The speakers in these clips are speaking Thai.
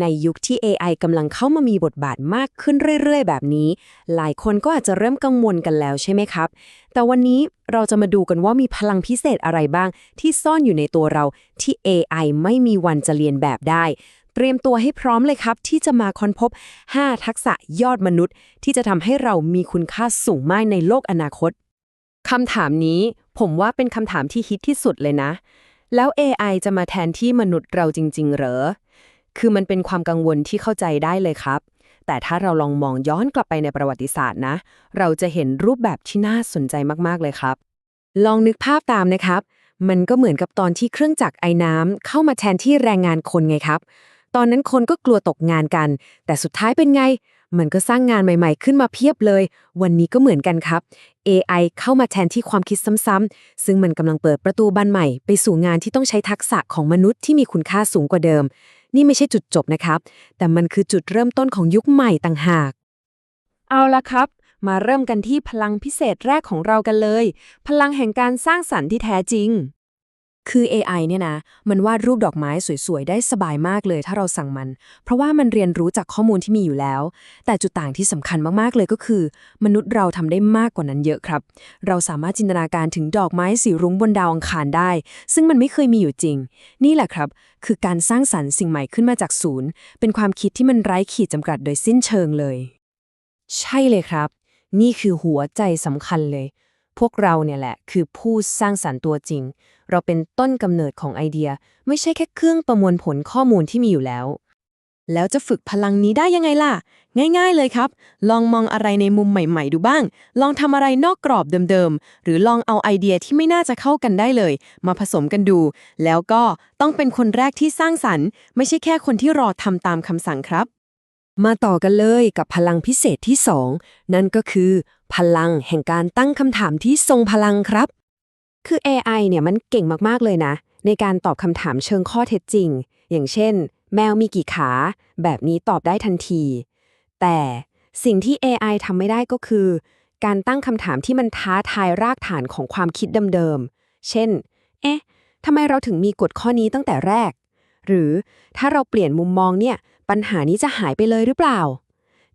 ในยุคที่ AI กำลังเข้ามามีบทบาทมากขึ้นเรื่อย ๆ แบบนี้ หลายคนก็อาจจะเริ่มกังวลกันแล้วใช่ไหมครับ แต่วันนี้เราจะมาดูกันว่ามีพลังพิเศษอะไรบ้าง ที่ซ่อนอยู่ในตัวเราที่ AI ไม่มีวันจะเรียนแบบได้ เตรียมตัวให้พร้อมเลยครับ ที่จะมาค้นพบ 5 ทักษะยอดมนุษย์ ที่จะทำให้เรามีคุณค่าสูงมากในโลกอนาคตคำถามนี้ผมว่าเป็นคำถามที่ฮิตที่สุดเลยนะ แล้ว AI จะมาแทนที่มนุษย์เราจริง ๆ เหรอ คือมันเป็นความกังวลที่เข้าใจได้เลยครับ แต่ถ้าเราลองมองย้อนกลับไปในประวัติศาสตร์นะ เราจะเห็นรูปแบบที่น่าสนใจมากๆเลยครับ ลองนึกภาพตามนะครับ มันก็เหมือนกับตอนที่เครื่องจักรไอ้น้ำเข้ามาแทนที่แรงงานคนไงครับ ตอนนั้นคนก็กลัวตกงานกัน แต่สุดท้ายเป็นไง มันก็สร้างงานใหม่ ๆ ขึ้นมาเพียบเลย วันนี้ก็เหมือนกันครับ AI เข้ามาแทนที่ความคิดซ้ำๆ ซึ่งมันกำลังเปิดประตูบานใหม่ ไปสู่งานที่ต้องใช้ทักษะของมนุษย์ที่มีคุณค่าสูงกว่าเดิม นี่ไม่ใช่จุดจบนะครับ แต่มันคือจุดเริ่มต้นของยุคใหม่ต่างหาก เอาละครับ มาเริ่มกันที่พลังพิเศษแรกของเรากันเลย พลังแห่งการสร้างสรรค์ที่แท้จริง คือ AI เนี่ยนะ มันวาดรูปดอกไม้สวย ๆ ได้สบายมากเลยถ้าเราสั่งมัน เพราะว่ามันเรียนรู้จากข้อมูลที่มีอยู่แล้ว แต่จุดต่างที่สำคัญมาก ๆ เลยก็คือ มนุษย์เราทำได้มากกว่านั้นเยอะครับ เราสามารถจินตนาการถึงดอกไม้สีรุ้งบนดาวอังคารได้ ซึ่งมันไม่เคยมีอยู่จริง นี่แหละครับ คือการสร้างสรรค์สิ่งใหม่ขึ้นมาจากศูนย์ เป็นความคิดที่มันไร้ขีดจำกัดโดยสิ้นเชิงเลย ใช่เลยครับ นี่คือหัวใจสำคัญเลย พวกเราเนี่ยแหละคือผู้สร้างสรรค์ตัวจริง เราเป็นต้นกำเนิดของไอเดีย ไม่ใช่แค่เครื่องประมวลผลข้อมูลที่มีอยู่แล้ว แล้วจะฝึกพลังนี้ได้ยังไงล่ะ ง่าย ๆเลยครับ ลองมองอะไรในมุมใหม่ ๆ ดูบ้าง ลองทำอะไรนอกกรอบเดิมๆ หรือลองเอาไอเดียที่ไม่น่าจะเข้ากันได้เลย มาผสมกันดู แล้วก็ต้องเป็นคนแรกที่สร้างสรรค์ ไม่ใช่แค่คนที่รอทำตามคำสั่งครับมาต่อกันเลยกับพลังพิเศษที่ 2 นั่นก็คือพลังแห่งการตั้งคำถามที่ทรงพลังครับ คือ AI เนี่ยมันเก่งมากๆเลยนะ ในการตอบคำถามเชิงข้อเท็จจริง อย่างเช่น แมวมีกี่ขา แบบนี้ตอบได้ทันที แต่สิ่งที่ AI ทำไม่ได้ก็คือ การตั้งคำถามที่มันท้าทายรากฐานของความคิดเดิมๆ เช่น เอ๊ะทำไมเราถึงมีกฎข้อนี้ตั้งแต่แรก หรือถ้าเราเปลี่ยนมุมมองเนี่ย ปัญหานี้จะหายไปเลยหรือเปล่า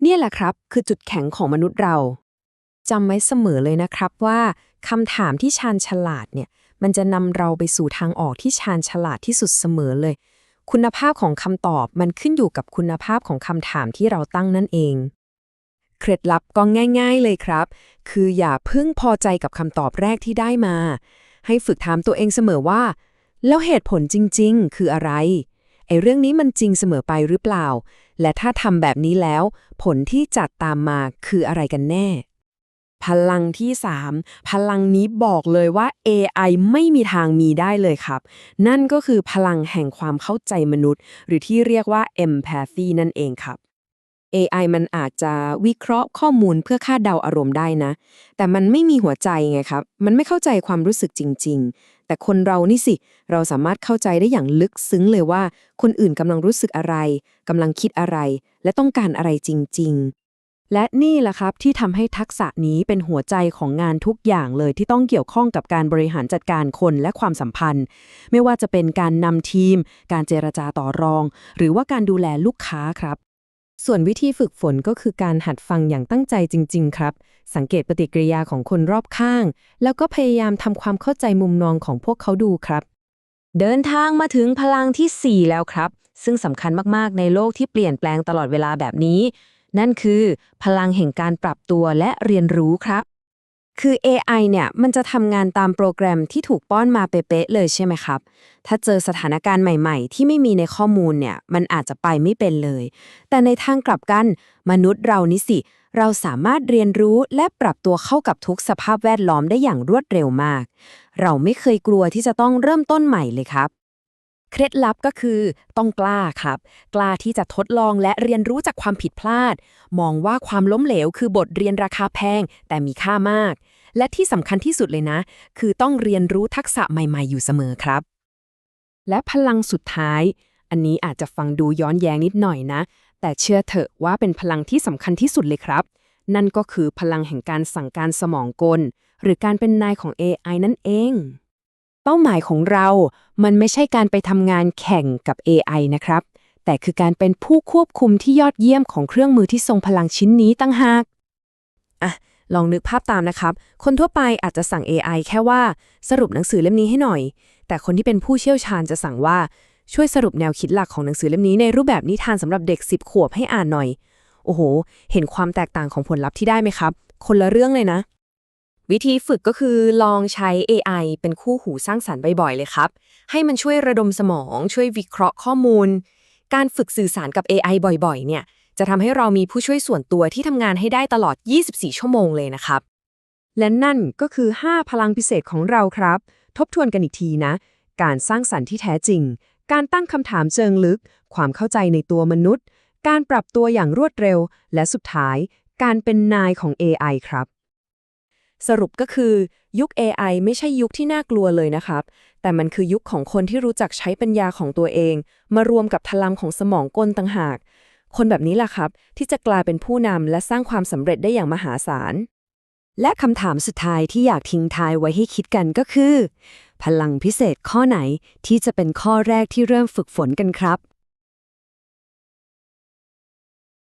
เนี่ยแหละครับ คือจุดแข็งของมนุษย์เรา จำไว้เสมอเลยนะครับว่าคำถามที่ชาญฉลาดเนี่ย มันจะนำเราไปสู่ทางออกที่ชาญฉลาดที่สุดเสมอเลย คุณภาพของคำตอบมันขึ้นอยู่กับคุณภาพของคำถามที่เราตั้งนั่นเอง เคล็ดลับก็ง่าย ๆเลยครับ คืออย่าเพิ่งพอใจกับคำตอบแรกที่ได้มา ให้ฝึกถามตัวเองเสมอว่า แล้วเหตุผลจริง ๆ คืออะไรไอ้เรื่องนี้มันจริงเสมอไปหรือเปล่า และถ้าทำแบบนี้แล้ว ผลที่จัดตามมาคืออะไรกันแน่ พลังที่ 3 พลังนี้บอกเลยว่า AI ไม่มีทางมีได้เลยครับ นั่นก็คือพลังแห่งความเข้าใจมนุษย์ หรือที่เรียกว่า empathy นั่นเองครับ AI มันอาจจะวิเคราะห์ข้อมูลเพื่อคาดเดาอารมณ์ได้นะ แต่มันไม่มีหัวใจไงครับ มันไม่เข้าใจความรู้สึกจริง ๆ แต่คนเรานี่สิ เราสามารถเข้าใจได้อย่างลึกซึ้งเลยว่า คนอื่นกำลังรู้สึกอะไรกำลังคิดอะไร และต้องการอะไรจริง ๆ และนี่แหละครับที่ทำให้ทักษะนี้เป็นหัวใจของงานทุกอย่างเลยที่ต้องเกี่ยวข้องกับการบริหารจัดการคนและความสัมพันธ์ ไม่ว่าจะเป็นการนำทีม การเจรจาต่อรอง หรือว่าการดูแลลูกค้าครับ ส่วนวิธีฝึกฝนก็คือการหัดฟังอย่างตั้งใจจริง ๆ ครับ สังเกตปฏิกิริยาของคนรอบข้าง แล้วก็พยายามทำความเข้าใจมุมมองของพวกเขาดูครับ เดินทางมาถึงพลังทีสี่4 แล้วครับ ซึ่งสำคัญมากๆ ในโลกที่เปลี่ยนแปลงตลอดเวลาแบบนี้ นั่นคือ พลังแห่งการปรับตัวและเรียนรู้ครับ คือ AI เนี่ย มันจะทำงานตามโปรแกรมที่ถูกป้อนมาเป๊ะๆเลยใช่ไหมครับ ถ้าเจอสถานการณ์ใหม่ๆ ที่ไม่มีในข้อมูลเนี่ย มันอาจจะไปไม่เป็นเลย แต่ในทางกลับกัน มนุษย์เรานี่สิ เราสามารถเรียนรู้และปรับตัวเข้ากับทุกสภาพแวดล้อมได้อย่างรวดเร็วมาก เราไม่เคยกลัวที่จะต้องเริ่มต้นใหม่เลยครับ เคล็ดลับก็คือต้องกล้าครับ กล้าที่จะทดลองและเรียนรู้จากความผิดพลาด มองว่าความล้มเหลวคือบทเรียนราคาแพง แต่มีค่ามาก และที่สำคัญที่สุดเลยนะ คือต้องเรียนรู้ทักษะใหม่ๆ อยู่เสมอครับ และพลังสุดท้าย อันนี้อาจจะฟังดูย้อนแย้งนิดหน่อยนะ แต่เชื่อเถอะว่าเป็นพลังที่สำคัญที่สุดเลยครับ นั่นก็คือพลังแห่งการสั่งการสมองกล หรือการเป็นนายของ AI นั่นเอง ป้าหมายของเรา มันไม่ใช่การไปทำงานแข่งกับ AI นะครับแแต่คือการเป็นผู้ควบคุมที่ยอดเยี่ยมของเครื่องมือที่ทรงพลังชิ้นนี้ตั้งหากอะลองนึกภาพตามนะครับ คนทั่วไปอาจจะสั่ง AI แค่ว่าสรุปหนังสือเล่มนี้ให้หน่อย แต่คนที่เป็นผู้เชี่ยวชาญจะสั่งว่าช่วยสรุปแนวคิดหลักของหนังสือเล่มนี้ในรูปแบบนิทานสำหรับเด็ก 10 ขวบให้อ่านหน่อย โอ้โห เห็นความแตกต่างของผลลัพธ์ที่ได้ไหมครับ คนละเรื่องเลยนะ วิธีฝึกก็คือลองใช้ AI เป็นคู่หูสร้างสรรค์บ่อยๆ เลยครับ ให้มันช่วยระดมสมอง ช่วยวิเคราะห์ข้อมูล การฝึกสื่อสารกับ AI บ่อยๆ เนี่ย จะทำให้เรามีผู้ช่วยส่วนตัวที่ทำงานให้ได้ตลอด 24 ชั่วโมงเลยนะครับ และนั่นก็คือ 5 พลังพิเศษของเราครับ ทบทวนกันอีกทีนะ การสร้างสรรค์ที่แท้จริง การตั้งคำถามเชิงลึก ความเข้าใจในตัวมนุษย์ การปรับตัวอย่างรวดเร็ว และสุดท้าย การเป็นนายของ AI ครับ สรุปก็คือ ยุค AI ไม่ใช่ยุคที่น่ากลัวเลยนะครับ แต่มันคือยุคของคนที่รู้จักใช้ปัญญาของตัวเอง มารวมกับพลังของสมองกลต่างหาก คนแบบนี้ล่ะครับ ที่จะกลายเป็นผู้นำและสร้างความสำเร็จได้อย่างมหาศาล และคำถามสุดท้ายที่อยากทิ้งท้ายไว้ให้คิดกันก็คือ พลังพิเศษข้อไหนที่จะเป็นข้อแรกที่เริ่มฝึกฝนกันครับ